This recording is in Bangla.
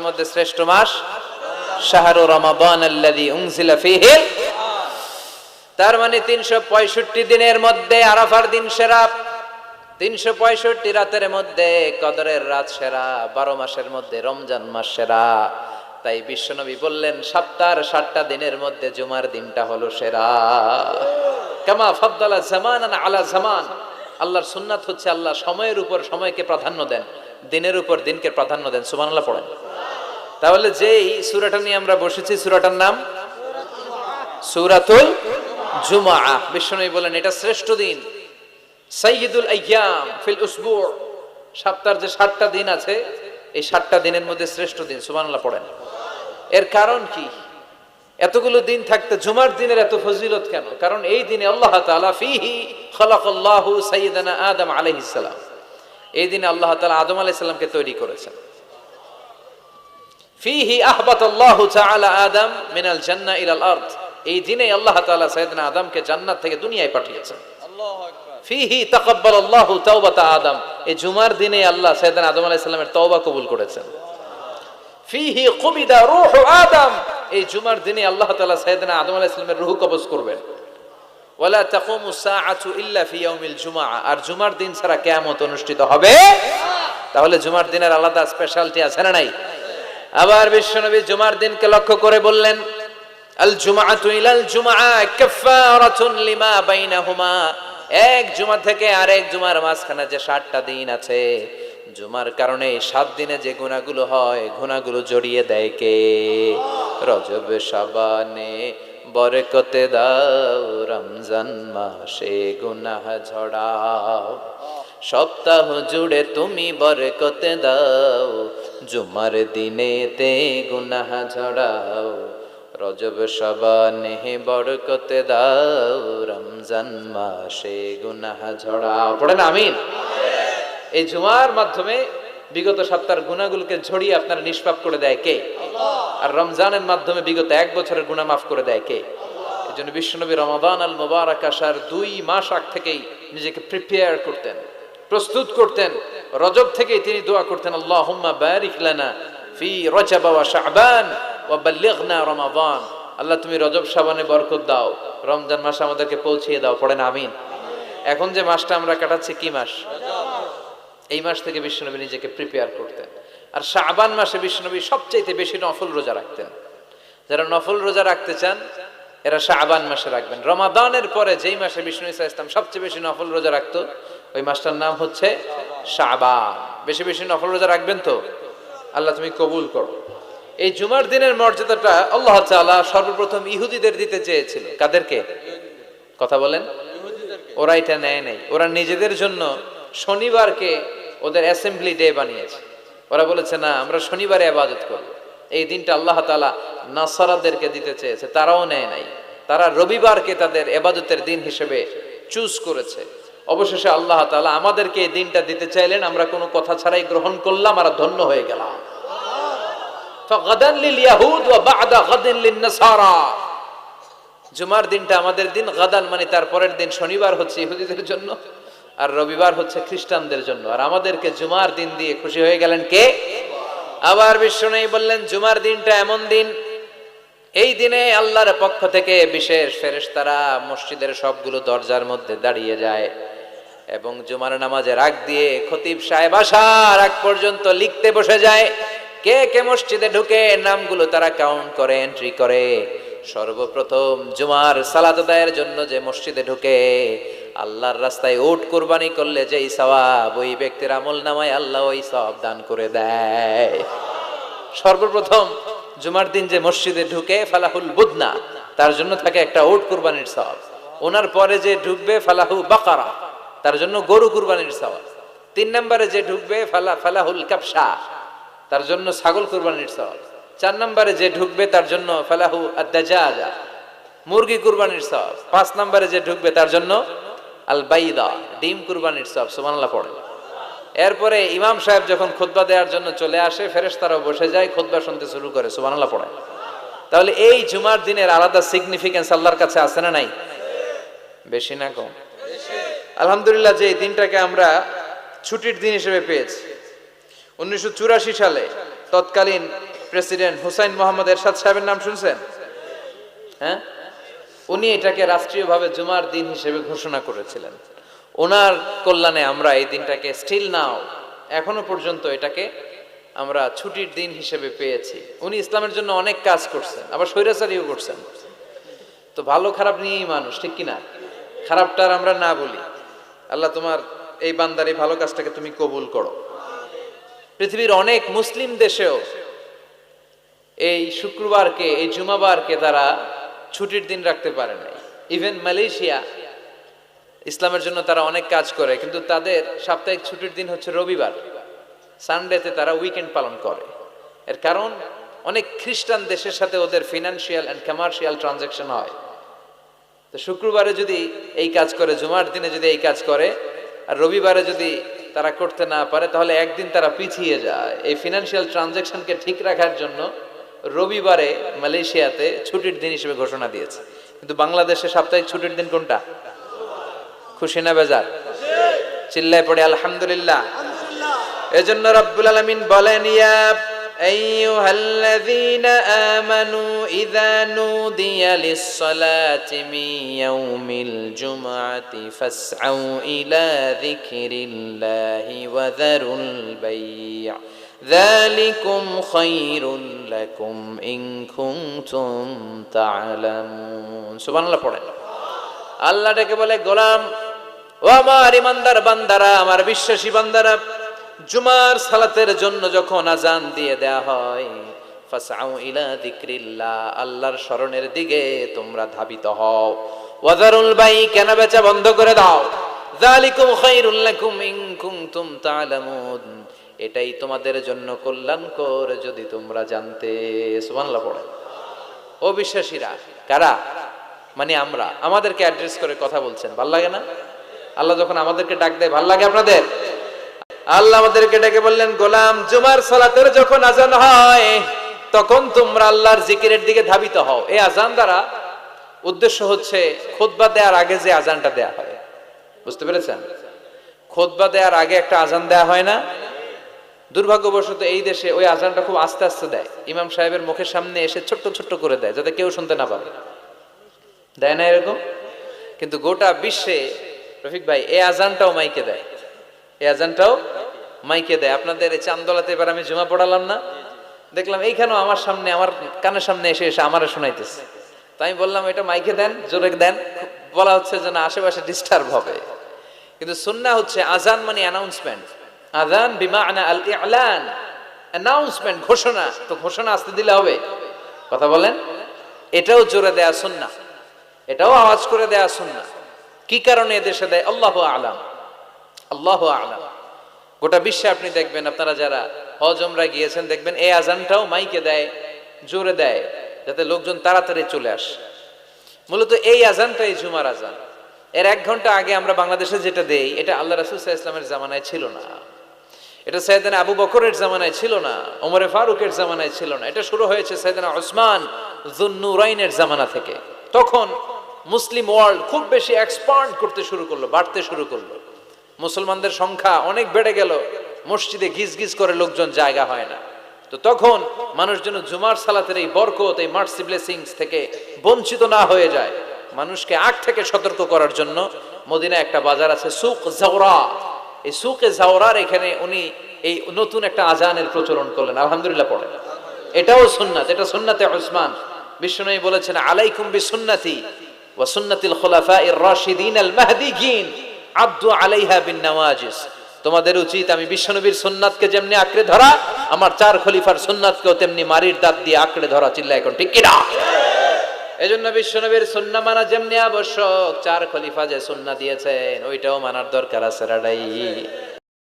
মধ্যে শ্রেষ্ঠ মাস, শাহরু তার মানে 365 দিনের মধ্যে আরাফার দিন সেরা 365 রাতের মধ্যে কদরের রাত সেরা 12 মাসের মধ্যে রমজান মাস সেরা। তাই বিশ্বনবী বললেন সপ্তাহের সাতটা দিনের মধ্যে জুমার দিনটা হলো সেরা। কামা ফাদ্দালা জামানান আলা জামান। আল্লাহর সুন্নাত হচ্ছে আল্লাহ সময়ের উপর সময়কে প্রাধান্য দেন। দিনের উপর দিনকে প্রাধান্য দেন, সুবহানাল্লাহ পড়েন। তাহলে যেই সুরাটা নিয়ে আমরা বসেছি, সুরাটার নাম সূরাতুল জুমআ। বিশ্বনবী বলেন, এটা শ্রেষ্ঠ দিন। সাইয়্যিদুল আইয়াম ফিল উসবু সপ্তাহের যে সাতটা দিন আছে, এই সাতটা দিনের মধ্যে শ্রেষ্ঠ দিন, সুবহানাল্লাহ পড়েন। এর কারণ কি? এতগুলো দিন থাকতে জুমার দিনের এত ফজিলত কেন? কারণ এই দিনে আল্লাহ তাআলা ফিহি খালাকাল্লাহু সাইয়্যিদানা আদম আলাইহিস সালাম। এই দিনে আল্লাহ তাআলা আদম আলাইহিস সালামকে তৈরি করেছেন। ফিহি আহবাতাল্লাহু তাআলা আদম মিনাল জান্নাহ ইলাল আরদ। এই দিনে আল্লাহ তাআলা সাইয়েদনা আদমকে জান্নাত থেকে দুনিয়ায় পাঠিয়েছেন। ফিহি তাকাব্বালাল্লাহু তাওবাতা আদম। এই জুমার দিনে আল্লাহ সাইয়েদনা আদম আলাইহিস সালামের তওবা কবুল করেছেন। ফিহি কুবিদা রূহু আদম। এই জুমার দিনে আল্লাহ তাআলা সাইয়েদনা আদম আলাইহিস সালামের রূহ কবজ করবেন। ওয়ালা তাকুমু সাআতু ইল্লা ফি ইয়াউমিল জুমআ। আর জুমার দিন ছাড়া কিয়ামত অনুষ্ঠিত হবে? তাহলে জুমার দিনের আলাদা স্পেশালিটি আছে না নাই? আবার বিশ্বনবী জুমার দিনকে লক্ষ্য করে বললেন, আল জুমাআতু ইলাল জুমআ কাফফারাতুন লিমা বাইনাহুমা। এক জুমা থেকে আরেক জুমার মাঝখানে যে সাতটা দিন আছে, জুমার কারণে সাত দিনে যে গুণাগুলো হয়, গুণাগুলো জড়িয়ে দেয় কে? রজব সাবানে বরকতে দাও রমজান মাসে গুনাহ ঝড়াও। সপ্তাহ জুড়ে তুমি বরকতে দাও, জুমার দিনেতে গুনাহ ঝড়াও। রজব সবানে বরকতে দাও, রমজান মাসে গুনাহ ঝড়াও। পড়েন আমিন। এই জুমার মাধ্যমে বিগত সপ্তাহের গুণাগুলোকে ঝরিয়ে আপনারা নিষ্পাপ করে দেয় কে? আর রমজানের মাধ্যমে বিগত এক বছরের গুণা মাফ করে দেয় কে? এই জন্য বিশ্বনবী রমাদান আল মোবারক আসার দুই মাস আগ থেকেই নিজেকে প্রিপেয়ার করতেন, প্রস্তুত করতেন। রজব থেকেই তিনি দোয়া করতেন আল্লাহ বারিক লানা ফি রজব ওয়া শাবান ওয়া বাল্লিগনা রমাদান। আল্লাহ তুমি রজব শাবানে বরকত দাও, রমজান মাস আমাদেরকে পৌঁছিয়ে দাও, পড়েন আমিন। এখন যে মাসটা আমরা কাটাচ্ছি, কি মাস? এই মাস থেকে বিশ্বনবী নিজেকে প্রিপেয়ার করতেন। আর শাবান মাসে বিশ্বনবী সবচাইতে বেশি নফল রোজা রাখতেন। যারা নফল রোজা রাখতে চান, এরা শাবান মাসে রাখবেন। রমাদানের পরে যেই মাসে বিষ্ণু ইসা ইসলাম সবচেয়ে বেশি নফল রোজা রাখতো, ওই মাসটার নাম হচ্ছে শাবান। বেশি বেশি নফল রোজা রাখবেন তো? আল্লাহ তুমি কবুল করো। এই জুমার দিনের মর্যাদাটা আল্লাহ তাআলা সর্বপ্রথম ইহুদিদের দিতে চেয়েছিল। কাদেরকে? কথা বলেন? ওরা এটা নেয় নাই। ওরা নিজেদের জন্য শনিবারকে ওদের অ্যাসেম্বলি ডে বানিয়েছে। ওরা বলেছে, না, আমরা শনিবারে আবাদত করব। এই দিনটা আল্লাহ তালা নাসারাদেরকে দিতে চেয়েছে, তারাও নেয় নাই। তারা রবিবারকে তাদের এবাদতের দিন হিসেবে চুজ করেছে। অবশেষে আল্লাহ তালা আমাদেরকে এই দিনটা দিতে চাইলেন, আমরা কোনো কথা ছাড়াই গ্রহণ করলাম আর ধন্য হয়ে গেলাম। জুমার দিনটা আমাদের দিন, গাদান মানে তারপরের দিন, শনিবার হচ্ছে ইহুদিদের জন্য। আর রবিবার হচ্ছে খ্রিস্টানদের জন্য। আর আমাদেরকে জুমার দিন দিয়ে খুশি হয়ে গেলেন কে? আবার বিশ্ব নেই বললেন, জুমার দিনটা এমন দিন। এই দিনে আল্লাহর পক্ষ থেকে বিশেষ ফেরেশতারা মসজিদের সবগুলো দরজার মধ্যে দাঁড়িয়ে যায় এবং জুমার নামাজের আগ দিয়ে খতিব সাহেব আসার আগ পর্যন্ত লিখতে বসে যায়। কে কে মসজিদে ঢুকে নামগুলো তারা কাউন্ট করে এন্ট্রি করে। সর্বপ্রথম জুমার সালাত আদায়ের জন্য যে মসজিদে ঢুকে আল্লাহর রাস্তায় ওট কোরবানি করলে যেই সওয়াব, ওই ব্যক্তির আমল নামায় আল্লাহ ওই সওয়াব দান করে দেয়। সর্বপ্রথম জুমার দিন যে মসজিদে ঢুকে ফালাহুল বুদনা, তার জন্য থাকে একটা ওট কোরবানির সওয়াব। ওনার পরে যে ঢুকবে ফালাহু বাকারা, তার জন্য গরু কুরবানির সওয়াব। তিন নম্বরে যে ঢুকবে ফালা ফালাহুল কাপসা তার জন্য ছাগল কুরবানির সওয়াব। চার নম্বরে যে ঢুকবে, তার জন্য ফালাহু আদাজা মুরগি কুরবানির সওয়াব। পাঁচ নম্বরে যে ঢুকবে, তার জন্য আল বাইদা ডিম কুরবানির সওয়াব সুবহানাল্লাহ পড়ে। এরপরে ইমাম সাহেব যখন খুতবা দেওয়ার জন্য চলে আসে, ফেরেশতারাও বসে যায়, খুতবা শুনতে শুরু করে, সুবহানাল্লাহ পড়ে। তাহলে এই জুমার দিনের আলাদা সিগনিফিকেন্স আল্লাহর কাছে আছে না নাই? বেশি না কম। আলহামদুলিল্লাহ, যে এই দিনটাকে আমরা ছুটির দিন হিসেবে পেয়েছি, উনিশশো চুরাশি সালে তৎকালীন প্রেসিডেন্ট হুসাইন মোহাম্মদ এরশাদ সাহেবের নাম শুনছেন? হ্যাঁ? উনি এটাকে রাষ্ট্রীয়ভাবে জুমার দিন হিসেবে ঘোষণা করেছিলেন। ওনার কল্যাণে আমরা এই দিনটাকে স্টিল নাও এখনও পর্যন্ত এটাকে আমরা ছুটির দিন হিসেবে পেয়েছি। উনি ইসলামের জন্য অনেক কাজ করছেন, আবার স্বৈরাচারীও করছেন। তো ভালো খারাপ নিয়েই মানুষ, ঠিক কিনা? খারাপটার আমরা না বলি। আল্লাহ তোমার এই বান্দার এই ভালো কাজটাকে তুমি কবুল করো। পৃথিবীর অনেক মুসলিম দেশেও এই শুক্রবারকে, এই জুমাবারকে তারা ছুটির দিন রাখতে পারে নাই। ইভেন মালয়েশিয়া, ইসলামের জন্য তারা অনেক কাজ করে, কিন্তু তাদের সাপ্তাহিক ছুটির দিন হচ্ছে রবিবার। সানডেতে তারা উইকেন্ড পালন করে। এর কারণ, অনেক খ্রিস্টান দেশের সাথে ওদের ফিনান্সিয়াল অ্যান্ড কমার্শিয়াল ট্রানজ্যাকশন হয়। তো শুক্রবারে যদি এই কাজ করে, জুমার দিনে যদি এই কাজ করে, আর রবিবারে যদি তারা করতে না পারে, তাহলে একদিন তারা পিছিয়ে যায়। এই ফিনান্সিয়াল ট্রানজ্যাকশনকে ঠিক রাখার জন্য রবিবারে মালয়েশিয়াতে ছুটির দিন হিসেবে ঘোষণা দিয়েছে। কিন্তু বাংলাদেশে সাপ্তাহিক ছুটির দিন কোনটা? খুশি না বেজার? চিল্লায় পড়ে, আলহামদুলিল্লাহ। এজন্য রব্বুল আলামিন বলেন, ইয়া আইয়ুহাল্লাযীনা আমানু ইযা নুদিয়া লিস-সালাতি মিন ইয়াউমিল জুমআতি ফাসআউ ইলা যিকরিল্লাহি ওয়া যারুল বাই' ذلكم خير لكم إن كنتم تعلمون سبحان الله পড়েন আল্লাহ ডেকে বলে গোলাম ও আমার ইমানদার বান্দারা আমার বিশ্বাসী বান্দারা জুমার সালাতের জন্য যখন আজান দিয়ে দেয়া হয় ফাসাউ ইলা যিকরিল্লাহ আল্লাহর স্মরণের দিকে তোমরা ধাবিত হও ওয়াজারুল বাই কেন বেচা বন্ধ করে দাও যালিকুম খায়রুল লাকুম ইন কুনতুম তা'লামুন এটাই তোমাদের জন্য কল্যাণকর যদি তোমরা জানতে। সুবহানাল্লাহ পড়ে। ও বিশ্বাসীরা কারা? মানে আমরা। আমাদেরকে অ্যাড্রেস করে কথা বলছেন। ভালো লাগে না? আল্লাহ যখন আমাদেরকে ডাক দেয়, ভালো লাগে আপনাদের? আল্লাহ আমাদেরকে ডেকে বললেন, গোলাম, জুমার সালাতের যখন আজান হয়, তখন তোমরা আল্লাহর জিকিরের দিকে ধাবিত হও। এই আজান দ্বারা উদ্দেশ্য হচ্ছে খোদবা দেওয়ার আগে যে আজানটা দেয়া হয়। বুঝতে পেরেছেন? খোদবা দেওয়ার আগে একটা আজান দেয়া হয় না? দুর্ভাগ্যবশত এই দেশে ওই আজানটা খুব আস্তে আস্তে দেয়। ইমাম সাহেবের মুখের সামনে এসে ছোট্ট ছোট্ট করে দেয়, যাতে কেউ শুনতে না পারে। দেয় না এরকম? কিন্তু গোটা বিশ্বে, রফিক ভাই, এই আজানটাও মাইকে দেয়। এই আজানটাও মাইকে দেয়। আপনাদের এই চান্দোলাতে এবার আমি জমা পড়ালাম না। দেখলাম এইখানেও আমার সামনে, আমার কানের সামনে এসে এসে আমারও শোনাইতেছে। তাই আমি বললাম, এটা মাইকে দেন, জোরে দেন। বলা হচ্ছে যে না আশেপাশে ডিস্টার্ব হবে। কিন্তু সুন্না হচ্ছে আজান মানে অ্যানাউন্সমেন্ট আজান বিমা আনা আল ইলান অ্যানাউন্সমেন্ট ঘোষণা। তো ঘোষণা আসতে দিলে হবে। কথা বলেন? এটাও জোরে দেয়া সুন্না এটাও আওয়াজ করে দেয়া সুন্না কি কারণে এদেশে দেয়? আল্লাহ আলাম। আল্লাহ আলাম। গোটা বিশ্বে আপনি দেখবেন, আপনারা যারা হজমরা গিয়েছেন, দেখবেন এই আজানটাও মাইকে দেয়, জোরে দেয়, যাতে লোকজন তাড়াতাড়ি চলে আসে। মূলত এই আজানটাই জুমার আজান এর এক ঘণ্টা আগে আমরা বাংলাদেশে যেটা দেই, এটা আল্লাহ রাসুল ইসলামের জামানায় ছিল না। এটা সৈয়দানা আবু বকরের জামানায় ছিল না, ওমরে ফারুকের জামানায় ছিল না। এটা শুরু হয়েছে সৈয়দানা ওসমান জুন্নুরাইনের জামানা থেকে। তখন মুসলিম ওয়ার্ল্ড খুব বেশি এক্সপান্ড করতে শুরু করল, বাড়তে শুরু করল। মুসলমানদের সংখ্যা অনেক বেড়ে গেল, মসজিদে গিজ গিজ করে লোকজন জায়গা হয় না। তো তখন মানুষ যেন জুমার সালাতের এই বরকত, এই মার্সি ব্লেসিংস থেকে বঞ্চিত না হয়ে যায়। মানুষকে আগ থেকে সতর্ক করার জন্য মদিনা একটা বাজার আছে, সুক জাওরা। এই সুকে জাওরার এখানে উনি এই নতুন একটা আজানের প্রচলন করলেন, আলহামদুলিল্লাহ পড়ে। এটাও সুন্নাত, এটা সুন্নাতে উসমান। বিষ্ণু বলেছেন, আলাইকুম বি সুন্নাতি ওয়া সুন্নাতিল খুলাফা ইর রাশিদিন আল মাহদিগিন, আব্দু আলাইহা বিন নওয়াজিস। তোমাদের উচিত আমি বিশ্বনবীর সুন্নাতকে যেমনি আঁকড়ে ধরা, আমার চার খলিফার সুন্নাতকেও তেমনি মারির দাঁত দিয়ে আঁকড়ে ধরা চিল্লা এখন ঠিক কিনা? এজন্য বিশ্বনবীর সুন্না মানা যেমনি আবশ্যক, চার খলিফা যে সুন্না দিয়েছেন, ওইটাও মানার দরকার আছে রাডাই